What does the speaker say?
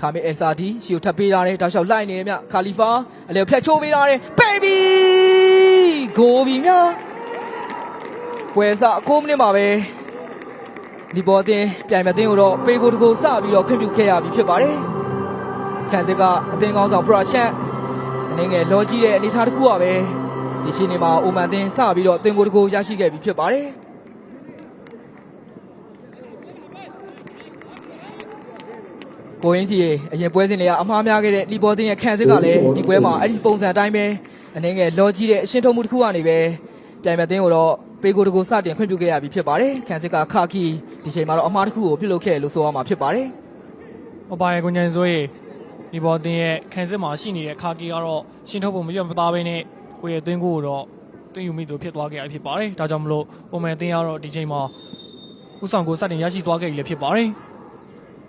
ခါမီအယ်ဆာဒီရှီကိုထပ်ပေးထားတယ်တောက်လျှောက်လိုက်နေတယ်မြခါလီဖာအလေကိုဖြတ်ချိုးပေးထားတယ်ဘေဘီဂိုးပြီမြပွဲစအကိုးမိနစ်မှာပဲဒီပေါ်အသင်းပြိုင်မဲ့အသင်းကိုတော့ပေကိုတကိုစပြီးတော့ခွင့်ပြုခဲ့ရပြီဖြစ်ပါတယ်ခံစစ်ကအသင်းကောင်းဆောင်ပရာရှန်အနေငယ်လောကြီးတဲ့အနေအထားတစ်ခုပါပဲဒီချိန်နေမှာအိုမန်အသင်းစပြီးတော့အသင်းကိုတကိုရရှိခဲ့ပြီဖြစ်ပါတယ် ကိုရင်းစီရဲ့အရင်ပွဲစဉ်တွေကအမှားများခဲ့တဲ့လီဘောတင်ရဲ့ခံစစ်ကလည်းဒီပွဲမှာအဲ့ဒီပုံစံအတိုင်းပဲအနေငယ်လောကြီးတဲ့အရှင်းထုံးမှုတစ်ခုကနေပဲပြိုင်မဲ့တင်းကိုတော့ပေကိုတကိုစတင်ခွင့်ပြုခဲ့ရပြီဖြစ်ပါတယ်ခံစစ်ကခါကီဒီချိန်မှာတော့အမှားတစ်ခုကိုပြုလုပ်ခဲ့လို့ဆိုရမှာဖြစ်ပါတယ်။ဟောပါရဲ့ကိုညင်စိုးရေဒီဘောတင်ရဲ့ခန်းစစ်မှာရှိနေတဲ့ခါကီကတော့ရှင်းထုတ်ဖို့မပြတ်မသားဘဲနဲ့ကိုယ့်ရဲ့အသွင်းကိုကိုတော့တွင်းယူမိသူဖြစ်သွားခဲ့ရဖြစ်ပါတယ်။ဒါကြောင့်မလို့ပုံမှန်အသင်းကတော့ဒီချိန်မှာဥဆောင်ကိုစတင်ရရှိသွားခဲ့ပြီလည်းဖြစ်ပါတယ်။